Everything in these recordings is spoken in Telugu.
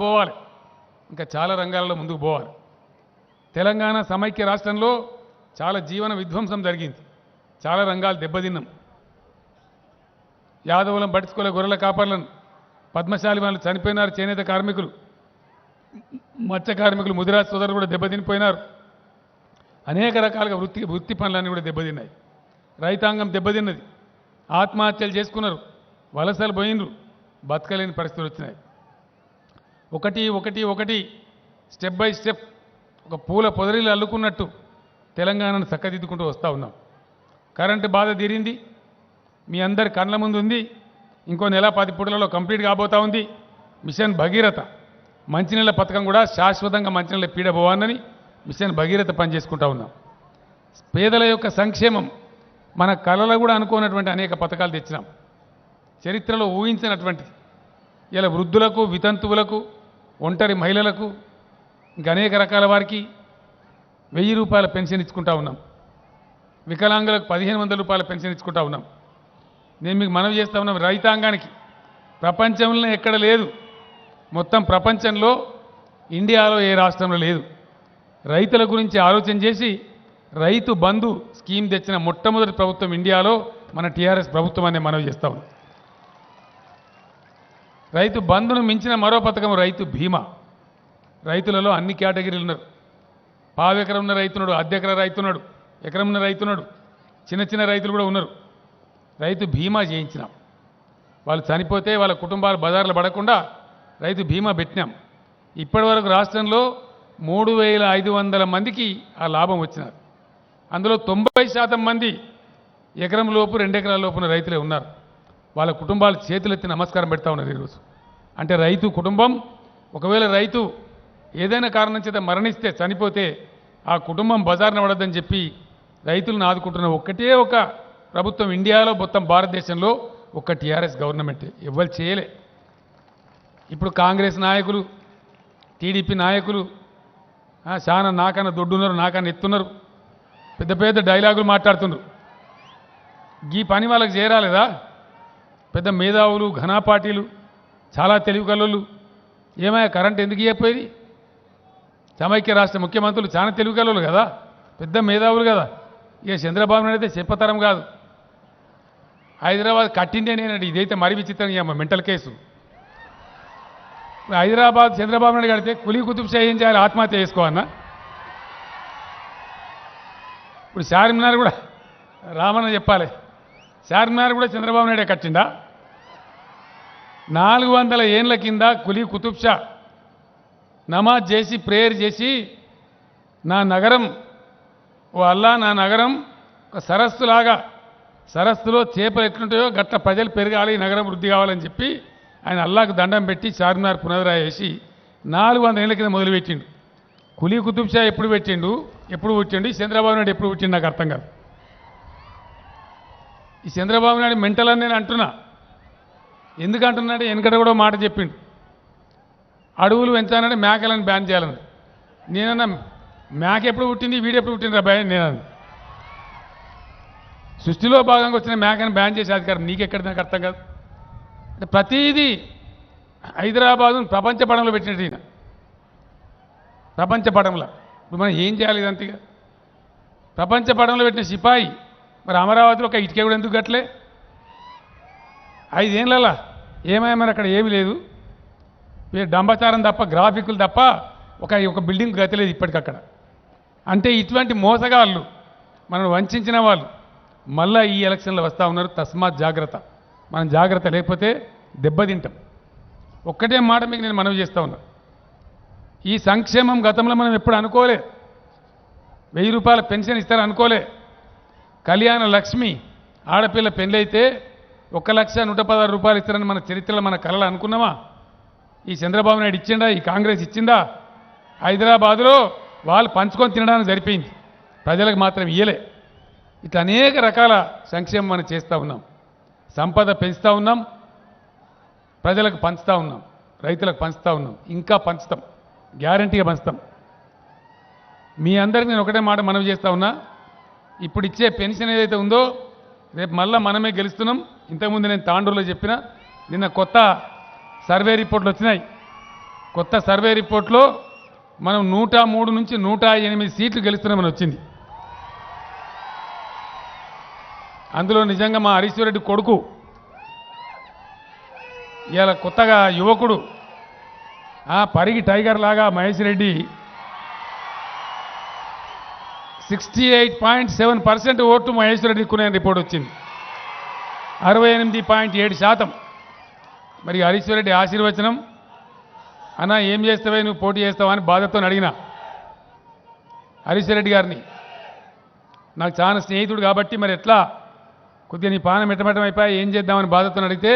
పోవాలి. ఇంకా చాలా రంగాలలో ముందుకు పోవాలి. తెలంగాణ సమైక్య రాష్ట్రంలో చాలా జీవన విధ్వంసం జరిగింది. చాలా రంగాలు దెబ్బతిన్నాం. యాదవులను పట్టించుకోలే గొర్రెల కాపర్లను పద్మశాలి వాళ్ళు చనిపోయినారు చేనేత కార్మికులు మత్స్య కార్మికులు ముదిరాజ్ సోదరులు కూడా దెబ్బతినిపోయినారు. అనేక రకాలుగా వృత్తి వృత్తి పనులన్నీ కూడా దెబ్బతిన్నాయి. రైతాంగం దెబ్బతిన్నది. ఆత్మహత్యలు చేసుకున్నారు. వలసలు పోయినరు. బతకలేని పరిస్థితులు వచ్చినాయి. ఒకటి ఒకటి ఒకటి స్టెప్ బై స్టెప్ ఒక పూల పొదరిలు అల్లుకున్నట్టు తెలంగాణను చక్కదిద్దుకుంటూ వస్తూ ఉన్నాం. కరెంటు బాధ తీరింది. మీ అందరి కళ్ళ ముందు ఉంది. ఇంకో నెల పది పూటలలో కంప్లీట్ కాబోతా ఉంది. మిషన్ భగీరథ మంచినీళ్ళ పథకం కూడా శాశ్వతంగా మంచినీళ్ళ పీడబోవాలని మిషన్ భగీరథ పనిచేసుకుంటా ఉన్నాం. పేదల యొక్క సంక్షేమం మన కళలో కూడా అనుకోనటువంటి అనేక పథకాలు తెచ్చినాం. చరిత్రలో ఊహించినటువంటి ఇలా వృద్ధులకు వితంతువులకు ఒంటరి మహిళలకు ఇంకా అనేక రకాల వారికి వెయ్యి రూపాయల పెన్షన్ ఇచ్చుకుంటా ఉన్నాం. వికలాంగులకు పదిహేను వందల రూపాయల పెన్షన్ ఇచ్చుకుంటా ఉన్నాం. నేను మీకు మనవి చేస్తా ఉన్నాం రైతాంగానికి. ప్రపంచంలో ఎక్కడ లేదు. మొత్తం ప్రపంచంలో ఇండియాలో ఏ రాష్ట్రంలో లేదు. రైతుల గురించి ఆలోచన చేసి రైతు బంధు స్కీమ్ తెచ్చిన మొట్టమొదటి ప్రభుత్వం ఇండియాలో మన టీఆర్ఎస్ ప్రభుత్వం అనే మనవి చేస్తా ఉన్నాం. రైతు బంధును మించిన మరో పథకం రైతు బీమా. రైతులలో అన్ని కేటగిరీలు ఉన్నారు. పావెకరం ఉన్న రైతున్నాడు అర్ధెకర రైతున్నాడు ఎకరం ఉన్న రైతున్నాడు చిన్న చిన్న రైతులు కూడా ఉన్నారు. రైతు బీమా చేయించినాం. వాళ్ళు చనిపోతే వాళ్ళ కుటుంబాలు బజార్లు పడకుండా రైతు బీమా పెట్టినాం. ఇప్పటి వరకు రాష్ట్రంలో మూడు వేల ఐదు వందల మందికి ఆ లాభం వచ్చినారు. అందులో తొంభై శాతం మంది ఎకరం లోపు రెండు ఎకరాల లోపున రైతులే ఉన్నారు. వాళ్ళ కుటుంబాలు చేతులెత్తి నమస్కారం పెడతా ఉన్నది ఈరోజు. అంటే రైతు కుటుంబం ఒకవేళ రైతు ఏదైనా కారణం చేత మరణిస్తే చనిపోతే ఆ కుటుంబం బజార్న పడద్దని చెప్పి రైతులను ఆదుకుంటున్న ఒక్కటే ఒక ప్రభుత్వం ఇండియాలో మొత్తం భారతదేశంలో ఒక్క టీఆర్ఎస్ గవర్నమెంట్. ఎవ్వరు చేయలే. ఇప్పుడు కాంగ్రెస్ నాయకులు టీడీపీ నాయకులు చాలా నాకన్నా దొడ్డున్నారు నాకన్నా ఎత్తున్నారు పెద్ద పెద్ద డైలాగులు మాట్లాడుతున్నారు. ఈ పని వాళ్ళకి చేరాలేదా? పెద్ద మేధావులు ఘనాపాటీలు చాలా తెలివి కళ్ళు ఏమయ్యా కరెంట్ ఎందుకు ఇవ్వకపోయింది సమైక్య రాష్ట్ర ముఖ్యమంత్రులు చాలా తెలివి కళ్ళు కదా పెద్ద మేధావులు కదా. ఇక చంద్రబాబు నాయుడు అయితే చెప్పతరం కాదు. హైదరాబాద్ కట్టిందే నేనండి ఇదైతే మరి విచిత్రం ఇక మెంటల్ కేసు. హైదరాబాద్ చంద్రబాబు నాయుడు కడితే కులీ కుతుబ్ షా ఏం చేయాలి? ఆత్మహత్య చేసుకోవన్నా ఇప్పుడు చార్మినార్ కూడా రామన్న చెప్పాలి. చార్మినార్ కూడా చంద్రబాబు నాయుడే కట్టిందా? నాలుగు వందల ఏండ్ల కింద కులీ కుతుబ్ షా నమాజ్ చేసి ప్రేయర్ చేసి నా నగరం ఓ అల్లా నా నగరం ఒక సరస్సులాగా సరస్సులో చేపలు ఎట్లుంటాయో గట్ట ప్రజలు పెరగాలి నగరం వృద్ధి కావాలని చెప్పి ఆయన అల్లాకు దండం పెట్టి చార్మినార్ పునరాయ నాలుగు వందల ఏళ్ళ కింద మొదలుపెట్టిండు. కులీ కుతుబ్ షా ఎప్పుడు పెట్టిండు? ఎప్పుడు పుట్టిండు? చంద్రబాబు నాయుడు ఎప్పుడు పుట్టిండు నాకు అర్థం కాదు. ఈ చంద్రబాబు నాయుడు మెంటల్ అని నేను అంటున్నా. ఎందుకు వెనకట కూడా మాట చెప్పిండు. అడవులు పెంచాలంటే మేకలను బ్యాన్ చేయాలని నేనన్నా మేక ఎప్పుడు పుట్టింది? వీడు ఎప్పుడు పుట్టింది భయ నేను సృష్టిలో భాగంగా వచ్చిన మేకను బ్యాన్ చేసే అధికారం నీకెక్కడ నాకు అర్థం కాదు. అంటే ప్రతిదీ హైదరాబాదు ప్రపంచ పడంలో పెట్టినట్టు ఈయన. ప్రపంచ పడంలో ఇప్పుడు మనం ఏం చేయాలి ఇదంతగా? ప్రపంచ పడంలో పెట్టిన సిపాయి మరి అమరావతిలో ఒక ఇటుక కూడా ఎందుకు గట్లే ఐదేళ్ళలా ఏమయ్యా మరి అక్కడ ఏమీ లేదు. మీరు డంబచారం తప్ప గ్రాఫిక్లు తప్ప ఒక ఒక బిల్డింగ్ గతలేదు ఇప్పటికక్కడ. అంటే ఇటువంటి మోసగాళ్ళు మనం వంచిన వాళ్ళు మళ్ళా ఈ ఎలక్షన్లో వస్తూ ఉన్నారు. తస్మాత్ జాగ్రత్త. మనం జాగ్రత్త లేకపోతే దెబ్బతింటాం. ఒక్కటే మాట మీకు నేను మనవి చేస్తా ఉన్నా. ఈ సంక్షేమం గతంలో మనం ఎప్పుడు అనుకోలే. వెయ్యి రూపాయల పెన్షన్ ఇస్తారనుకోలే. అనుకోలే కళ్యాణ లక్ష్మి ఆడపిల్ల పెళ్ళైతే ఒక లక్ష నూట పదహారు రూపాయలు ఇస్తారని మన చరిత్రలో మన కళలు అనుకున్నామా ఈ చంద్రబాబు నాయుడు ఇచ్చిండా? ఈ కాంగ్రెస్ ఇచ్చిందా? హైదరాబాదులో వాళ్ళు పంచుకొని తినడానికి సరిపోయింది. ప్రజలకు మాత్రం ఇయ్యలే. ఇట్లా అనేక రకాల సంక్షేమం మనం చేస్తూ ఉన్నాం. సంపద పెంచుతూ ఉన్నాం. ప్రజలకు పంచుతూ ఉన్నాం. రైతులకు పంచుతూ ఉన్నాం. ఇంకా పంచుతాం. గ్యారంటీగా పంచుతాం. మీ అందరికి నేను ఒకటే మాట మనవి చేస్తా ఉన్నా. ఇప్పుడు ఇచ్చే పెన్షన్ ఏదైతే ఉందో రేపు మళ్ళీ మనమే గెలుస్తున్నాం. ఇంతకుముందు నేను తాండూరులో చెప్పిన నిన్న కొత్త సర్వే రిపోర్ట్లు వచ్చినాయి. కొత్త సర్వే రిపోర్ట్లో మనం నూట మూడు నుంచి నూట ఎనిమిది సీట్లు గెలుస్తున్నామని వచ్చింది. అందులో నిజంగా మా హరీశ్వర్ రెడ్డి కొడుకు ఇవాళ కొత్తగా యువకుడు ఆ పరిగి టైగర్ లాగా Mahesh Reddy sixty eight point seven percent vote Mahesh Reddy కొనే రిపోర్ట్ వచ్చింది. అరవై ఎనిమిది పాయింట్ ఏడు శాతం. మరి హరీశ్వర్ రెడ్డి ఆశీర్వచనం? అన్న ఏం చేస్తావే? నువ్వు పోటీ చేస్తావా అని బాధతో అడిగిన హరీశ్వర్ రెడ్డి గారిని. నాకు చాలా స్నేహితుడు కాబట్టి మరి ఎట్లా? కొద్దిగా నీ పానం మెట్టమెట్టం అయిపోయి? ఏం చేద్దామని బాధతో అడిగితే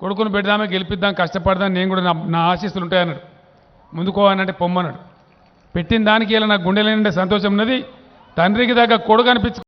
కొడుకును పెడదామే గెలిపిద్దాం కష్టపడదాం నేను కూడా నా నా ఆశీస్సులు ఉంటాయన్నాడు. ముందుకోవాలంటే అనంటే పొమ్మన్నాడు. పెట్టిన దానికి ఇలా నాకు గుండె నిండా సంతోషం ఉన్నది. తండ్రికి దగ్గర కొడుకు అనిపించు